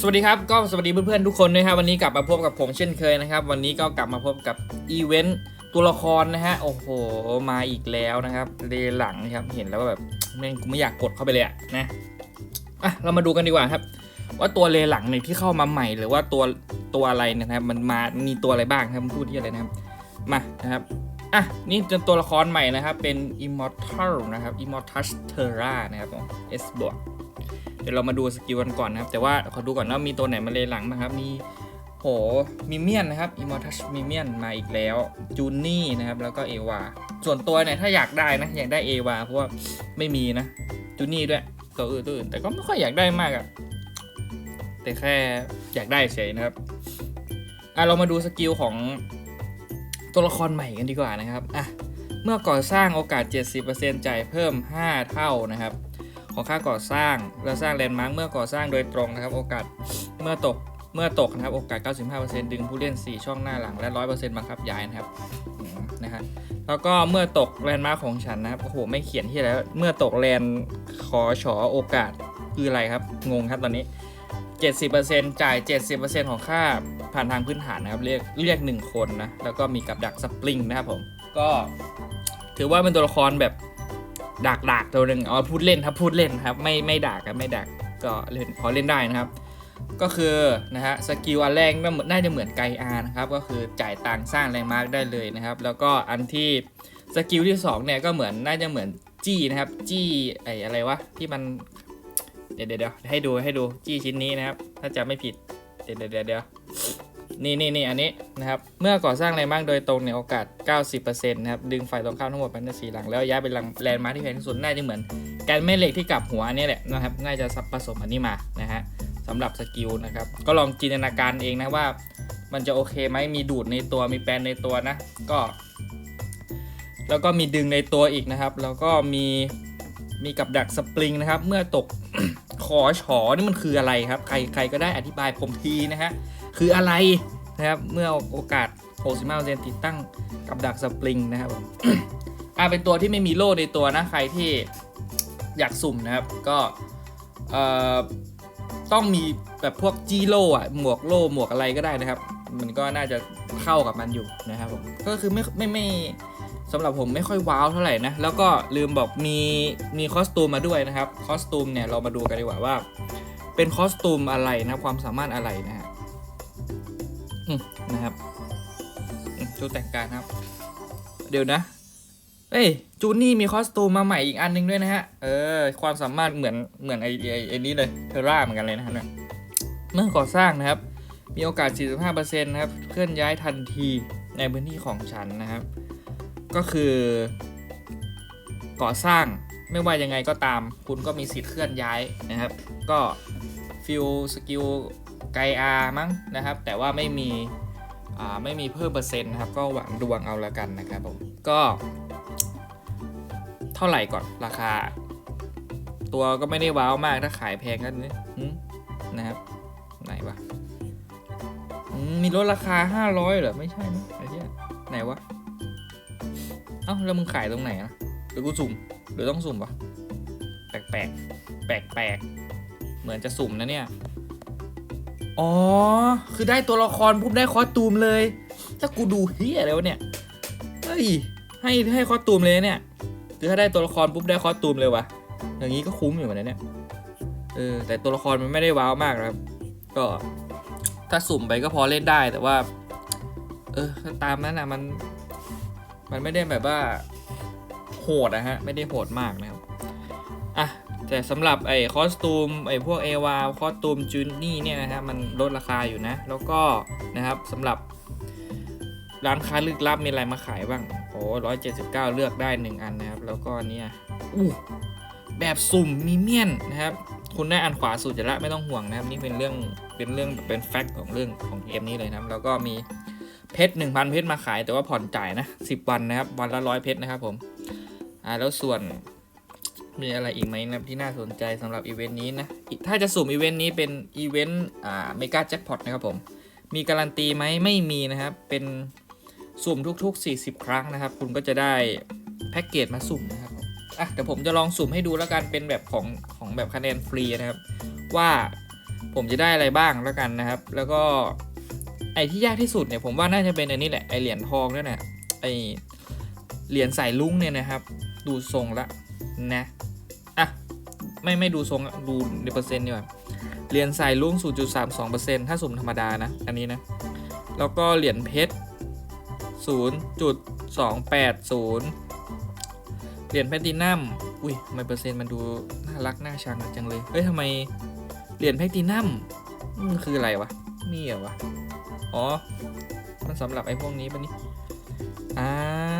สวัสดีครับก็สวัสดีเพื่อนๆทุกคนนะครับวันนี้กลับมาพบกับผมเช่นเคยนะครับ วันนี้ก็กลับมาพบกับอีเวนต์ตัวละครนะฮะโอ้โหมาอีกแล้วนะครับเรหลังครับเห็นแล้วแบบแม่งกูไม่อยากกดเข้าไปเลยอะนะอะเรามาดูกันดีกว่าครับ ว่าตัวเลหลังเนี่ยที่เข้ามาใหม่หรือว่าตัวตัวอะไรนะครับ มันมามีตัวอะไรบ้างครับพูดที่อะไรนะครับมานะครับอะนี่เป็นตัวละครใหม่นะครับเป็น Immortal นะครับ Immortal Terra นะครับผม S บวก ดี๋ยวเรามาดูสกิลกันก่อนนะครับ แต่ว่าขอดูก่อนว่ามีตัวไหนมาเลยหลังบ้างครับ มีโหมิเมียนนะครับอิมอร์ทัชมิเมียนมาอีกแล้วจูนี่นะครับ แล้วก็เอวาส่วนตัวเนี่ยถ้าอยากได้นะอยากได้เอวาเพราะว่าไม่มีนะจูนี่ด้วยตัวอื่นตัวอื่นแต่ก็ไม่ค่อยอยากได้มากอะแต่แค่อยากได้เฉยนะครับอะเรามาดูสกิลของตัวละครใหม่กันดีกว่านะครับอะเมื่อก่อสร้างโอกาส 70%จ่ายเพิ่ม 5 เท่านะครับ ของค่าก่อสร้างและสร้างแลนด์มาร์กเมื่อก่อสร้างโดยตรงนะครับ โอกาสเมื่อตกเมื่อตกนะครับโอกาส 95%ดึงผู้เล่น 4 ช่องหน้าหลังและ 100%บังคับย้ายนะครับนะฮะแล้วก็เมื่อตกแลนด์มาร์กของฉันนะครับโอ้โหไม่เขียนที่แล้วเมื่อตกแลนด์ขอฉอโอกาสคืออะไรครับ งงครับตอนนี้ 70%จ่าย 70%ของค่าผ่านทางพื้นฐานนะครับเรียกเรียก 1 คนนะแล้วก็มีกับดักสปริงนะครับผมก็ถือว่าเป็นตัวละครแบบ ดักดักตัวหนึ่งอ๋อพูดเล่นครับพูดเล่นครับ ไม่ไม่ดักครับไม่ดักก็เล่นพอเล่นได้นะครับ ก็คือนะฮะสกิลอันแรกน่าจะเหมือนไกอาร์นะครับ ก็คือจ่ายตังสร้างแรงมาร์กได้เลยนะครับ แล้วก็อันที่สกิลที่2เนี่ยก็เหมือนน่าจะเหมือนจี้นะครับจี้ไออะไรวะที่มันเดี๋ยวเดี๋ยวให้ดูให้ดูจี้ชิ้นนี้นะครับ ถ้าจะไม่ผิดเดี๋ยวเดี๋ยวเดี๋ยว นี่นี่นี่อันนี้นะครับเมื่อก่อสร้างแรงมากโดยตรงเนี่ยโอกาส 90%นะครับดึงฝ่ายตรงข้ามทั้งหมดเป็นสีหลังแล้วย้ายไปหลังแลนด์มาร์คที่แพงที่สุดน่าจะเหมือนแกนแม่เหล็กที่กลับหัวนนี้แหละนะครับน่าจะผสมอันนี้มานะฮะสำหรับสกิลนะครับก็ลองจินตนาการเองนะว่า มันจะโอเคไหมมีดูดในตัวมีแปลนในตัวนะก็ แล้วก็มีดึงในตัวอีกนะครับ แล้วก็มีมีกับดักสปริงนะครับ เมื่อตกขอฉอนี่มันคืออะไรครับ ใครใครก็ได้อธิบายผมทีนะฮะ คืออะไรนะครับเมื่อโอกาส 65%ติดตั้งกับดักสปริงนะครับผมอ่าเป็นตัวที่ไม่มีโล่ในตัวนะใครที่อยากสุ่มนะครับก็เอ่อต้องมีแบบพวกจีโล่อะหมวกโล่หมวกอะไรก็ได้นะครับ มันก็น่าจะเข้ากับมันอยู่นะครับผมก็คือไม่ไม่ไม่สำหรับผมไม่ค่อยว้าวเท่าไหร่นะ แล้วก็ลืมบอกมีมีคอสตูมมาด้วยนะครับ คอสตูมเนี่ยเรามาดูกันดีกว่าว่า เป็นคอสตูมอะไรนะความสามารถอะไรนะฮะ นะครับอืมชุดแต่งกายครับ เดี๋ยวนะ เอ้ยจูนี่มีคอสตูมมาใหม่อีกอันหนึงด้วยนะฮะ เออ ความสามารถเหมือนเหมือนไอไอ้ไอ้นี้เลยเทอร่าเหมือนกันเลยนะฮะเนี่ยเมื่อก่อสร้างนะครับ มีโอกาส 45%นะครับ เคลื่อนย้ายทันทีในพื้นที่ของฉันนะครับ ก็คือ ก่อสร้างไม่ว่ายังไงก็ตาม คุณก็มีสิทธิ์เคลื่อนย้ายนะครับ ก็ฟิลสกิล ไกอามั้งนะครับ แต่ว่าไม่มีไม่มีเพิ่มเปอร์เซ็นต์นะครับ ก็หวังดวงเอาละกันนะครับผม ก็ เท่าไหร่ก่อนราคา ตัวก็ไม่ได้ว้าวมากถ้าขายแพงกันนี่นะครับ ไหนวะมีลดราคา 500เหรอ ไม่ใช่นะไอ้เหี้ยไหนวะ เอ้า แล้วมึงขายตรงไหนอะหรือกูสุ่มหรือต้องสุ่มวะแปลกแปลกแปลกแปลกเหมือนจะสุ่มนะเนี่ย อ๋อ คือได้ตัวละครปุ๊บได้คอสตูมเลย ถ้ากูดูเฮียแล้วะเนี่ย เฮ้ย ให้ให้คอสตูมเลยเนี่ย คือถ้าได้ตัวละครปุ๊บได้คอสตูมเลยวะอย่างนี้ก็คุ้มอยู่เหมือนกันเนี่ย เออ แต่ตัวละครมันไม่ได้ว้าวมากนะครับ ก็ถ้าสุ่มไปก็พอเล่นได้แต่ว่า เออตามนั้นนะมัน มันไม่ได้แบบว่า โหดนะฮะ ไม่ได้โหดมากนะครับ อะ แต่สำหรับไอ้คอสตูมไอ้พวกเอวาคอสตูมจูนี่เนี่ยนะฮะมันลดราคาอยู่นะ แล้วก็นะครับสำหรับร้านค้าลึกลับมีอะไรมาขายบ้างโอ้ร้อยเจ็ดสิบเก้าเลือกได้หนึ่งอันนะครับ แล้วก็เนี่ยอู้แบบสุ่มมีเมียนนะครับ คุณได้อันขวาสุดจะละไม่ต้องห่วงนะครับ นี่เป็นเรื่องเป็นเรื่องเป็นแฟกต์ของเรื่องของเกมนี้เลยนะครับ แล้วก็มีเพชรหนึ่งพันเพชรมาขายแต่ว่าผ่อนจ่ายนะสิบวันนะครับ วันละร้อยเพชรนะครับผมอ่าแล้วส่วน มีอะไรอีกไหมนะที่น่าสนใจสำหรับอีเวนต์นี้นะถ้าจะสุ่มอีเวนต์นี้เป็นอีเวนต์อ่าเมกาแจ็คพอตนะครับผม มีการันตีไหมไม่มีนะครับ เป็นสุ่มทุกๆ 40 ครั้งนะครับ คุณก็จะได้แพ็กเกจมาสุ่มนะครับอะเดี๋ยวผมจะลองสุ่มให้ดูแล้วกันเป็นแบบของของแบบคะแนนฟรีนะครับ ว่าผมจะได้อะไรบ้างแล้วกันนะครับ แล้วก็ไอที่ยากที่สุดเนี่ยผมว่าน่าจะเป็นอันนี้แหละไอเหรียญทองนั่นแหละไอเหรียญสายลุ้งเนี่ยนะครับ ดูทรงละ นะอะไม่ไม่ดูทรงดูในเปอร์เซ็นต์ดีกว่าเหรียญสายลุ้ง0.32%ถ้าสุ่มธรรมดานะ อันนี้นะ แล้วก็เหรียญเพชร 0.280 เหรียญแพลตินัมอุ้ยทำไมเปอร์เซ็นต์มันดูน่ารักน่าชังจังเลย เฮ้ยทำไมเหรียญแพลตินัมมันคืออะไรวะ มีเหรอวะ อ๋อ มันสำหรับไอ้พวกนี้ปะนี่อ่า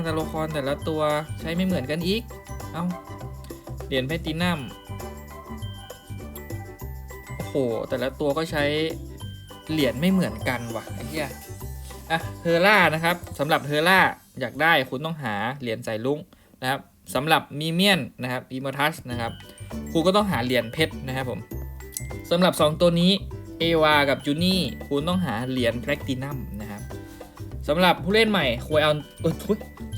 แต่ละครแต่ละตัวใช้ไม่เหมือนกันอีก เอ้าเหรียญแพตินัมโอ้โห แต่ละตัวก็ใช้เหรียญไม่เหมือนกันว่ะไอ้เหี้ยอะเทอร่านะครับสำหรับเทอร่าอยากได้คุณต้องหาเหรียญใสายลุ้งนะครับสำหรับมีเมียนนะครับอีมอทัสนะครับคุณก็ต้องหาเหรียญเพชรนะครับผมสำหรับ 2 ตัวนี้เอวากับจูนี่คุณต้องหาเหรียญแพลตินัมนะครับสำหรับผู้เล่นใหม่ควรเอา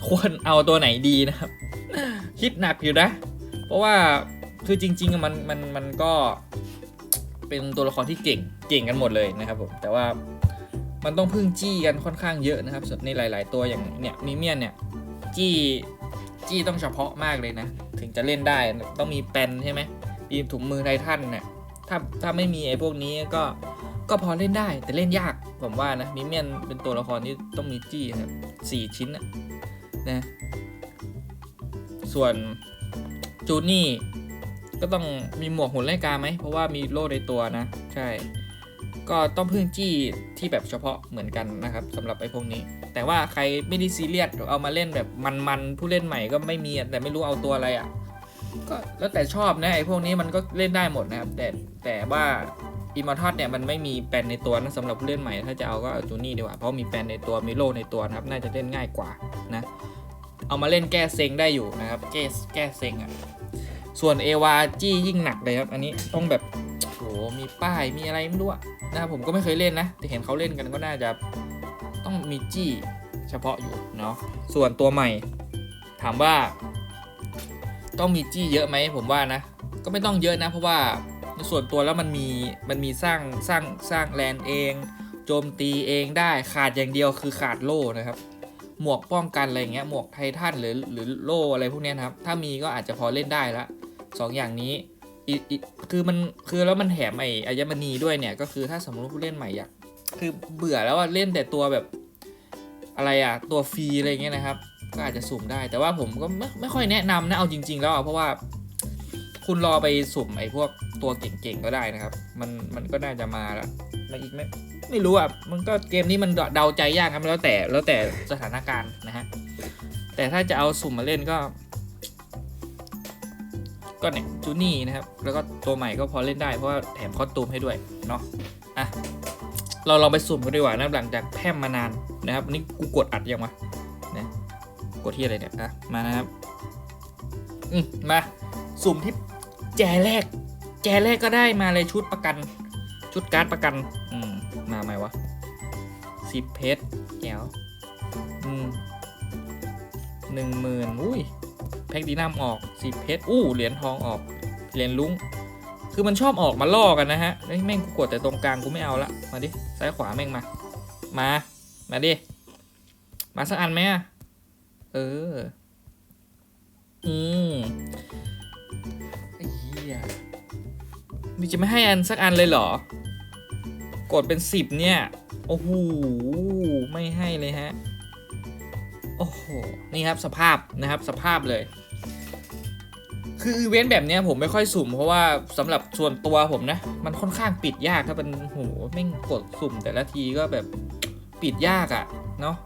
ควรเอาตัวไหนดีนะครับ คิดหนักอยู่นะ เพราะว่าคือจริงๆมันมันมันก็เป็นตัวละครที่เก่งเก่งกันหมดเลยนะครับผมแต่ว่ามันต้องพึ่งจี้กันค่อนข้างเยอะนะครับในหลาย ๆ ตัวอย่างเนี่ยมีเมียนเนี่ยจี้จี้ต้องเฉพาะมากเลยนะ ถึงจะเล่นได้ต้องมีแปนใช่ไหมมีถุงมือไททันเนี่ยถ้าถ้าไม่มีไอ้พวกนี้ก็ก็พอเล่นได้แต่เล่นยากผมว่านะมีเมียนเป็นตัวละครที่ต้องมีจี้ครับสี่ชิ้นนะ ส่วนจูนี่ก็ต้องมีหมวกหุ่นไล่กาไหม เพราะว่ามีโล่ในตัวนะ ใช่ ก็ต้องพึ่งจี้ที่แบบเฉพาะเหมือนกันนะครับสำหรับไอ้พวกนี้ แต่ว่าใครไม่ได้ซีเรียสเอามาเล่นแบบมันๆผู้เล่นใหม่ก็ไม่มีแต่ไม่รู้เอาตัวอะไรอะก็แล้วแต่ชอบนะไอ้พวกนี้มันก็เล่นได้หมดนะครับ แต่แต่ว่าอิมมอร์ทัสเนี่ยมันไม่มีแปลนในตัวนะสำหรับผู้เล่นใหม่ ถ้าจะเอาก็เอาจูนี่ดีกว่าเพราะมีแปลนในตัวมีโล่ในตัวนะครับ น่าจะเล่นง่ายกว่านะ เอามาเล่นแก้เซ็งได้อยู่นะครับแก้แก้เซ็งอะส่วนเอวาจี้ยิ่งหนักเลยครับ อันนี้ต้องแบบโหมีป้ายมีอะไรไม่รู้อะนะครับผมก็ไม่เคยเล่นนะ แต่เห็นเขาเล่นกันก็น่าจะต้องมีจี้เฉพาะอยู่เนาะส่วนตัวใหม่ ถามว่า ต้องมีจี้เยอะไหมผมว่านะ ก็ไม่ต้องเยอะนะ เพราะว่าในส่วนตัวแล้วมันมีมันมีสร้างสร้างสร้างแลนเอง โจมตีเองได้ขาดอย่างเดียวคือขาดโล่นะครับ หมวกป้องกันอะไรเงี้ยหมวกไททันหรือหรือโล่อะไรพวกเนี้ยนะครับ ถ้ามีก็อาจจะพอเล่นได้ละสองอย่างนี้อีอีคือมันคือแล้วมันแถมไอ้อัญมณีด้วยเนี่ย ก็คือถ้าสมมติผู้เล่นใหม่อยากคือเบื่อแล้วว่าเล่นแต่ตัวแบบอะไรอะตัวฟรีอะไรเงี้ยนะครับ ก็อาจจะสุ่มได้ แต่ว่าผมก็ไม่ไม่ค่อยแนะนำนะเอาจริง ๆ แล้วเพราะว่าคุณรอไปสุ่มไอ้พวกตัวเก่งๆก็ได้นะครับ มันมันก็น่าจะมาแล้ว มาอีกไหมไม่รู้อะมันก็เกมนี้มันเดาใจยากครับแล้วแต่แล้วแต่สถานการณ์นะฮะแต่ถ้าจะเอาสุ่มมาเล่นก็ ก็เนี่ยจูนี่นะครับ แล้วก็ตัวใหม่ก็พอเล่นได้เพราะว่าแถมคอสตูมให้ด้วยเนาะอะเราลองไปสุ่มกันดีกว่านะหลังจากแพมมานานนะครับนี่กูกดอัดยังวะนะกดที่อะไรเนี่ยอะมานะครับอืมมาสุ่มที่แจแรก แจแรกก็ได้มาเลยชุดประกัน ชุดการ์ดประกัน อืม มาไหมวะสิบเพชรแก้วอืมหนึ่งหมื่นอุ้ย แพ็กดีนัมออกสีเพชรอู้ เหรียญทองออก เหรียญลุงคือมันชอบออกมาล่อกันนะฮะ เฮ้ย แม่งกูกดแต่ตรงกลางกูไม่เอาละ มาดิ ซ้ายขวาแม่งมา มา มาดิ มาสักอันไหมอะเออ อืม มีจะไม่ให้อันสักอันเลยเหรอ กดเป็นสิบเนี่ย โอ้โห ไม่ให้เลยฮะ โอ้โห นี่ครับสภาพนะครับสภาพเลย คืออีเวนต์แบบเนี้ยผมไม่ค่อยสุ่ม เพราะว่าสำหรับส่วนตัวผมนะ มันค่อนข้างปิดยากถ้าเป็นโหแม่งกดสุ่มแต่ละทีก็แบบปิดยากอะ่ะ เนาะ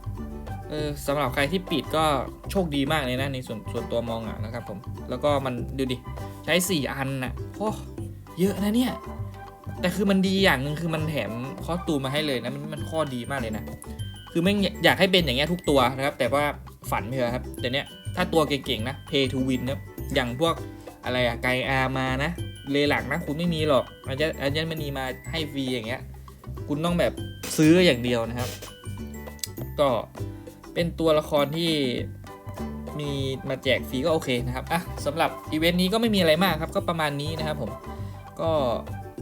เออสำหรับใครที่ปิดก็โชคดีมากเลยนะในส่วนส่วนตัวมองอะ่ะนะครับผม แล้วก็มันดูดิ ใช้ 4 อันน่ะโอ้ เยอะนะเนี่ย แต่คือมันดีอย่างหนึ่งคือมันแถมคอสตูมมาให้เลยนะมันมันข้อดีมากเลยนะ คือแม่อยากให้เป็นอย่างเงี้ยทุกตัวนะครับ แต่ว่าฝันเถอะครับ แต่เนี้ยถ้าตัวเก่งๆนะ pay to win นะครับอย่างพวกอะไรอะไกอามานะ เลหลักนะ คุณไม่มีหรอกอาจจะอาจจะมันนีมาให้ฟรีอย่างเงี้ย คุณต้องแบบซื้ออย่างเดียวนะครับ ก็เป็นตัวละครที่มีมาแจกฟรีก็โอเคนะครับ อะสำหรับอีเวนต์นี้ก็ไม่มีอะไรมากครับ ก็ประมาณนี้นะครับผม ก็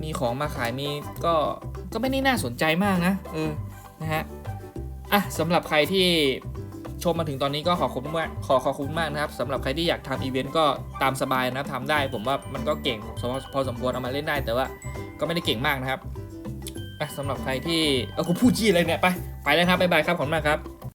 มีของมาขายมีก็ก็ไม่ได้น่าสนใจมากนะเออนะฮะอะสำหรับใครที่ชมมาถึงตอนนี้ก็ขอขอบคุณมากขอขอบคุณมากนะครับสำหรับใครที่อยากทำอีเวนต์ก็ตามสบายนะทำได้ผมว่ามันก็เก่งพอพอสมควรเอามาเล่นได้แต่ว่าก็ไม่ได้เก่งมากนะครับอะสำหรับใครที่เออกูพูดจี้อะไรเนี่ยไปไปแล้วครับบ๊ายบายครับขอบคุณมากครับ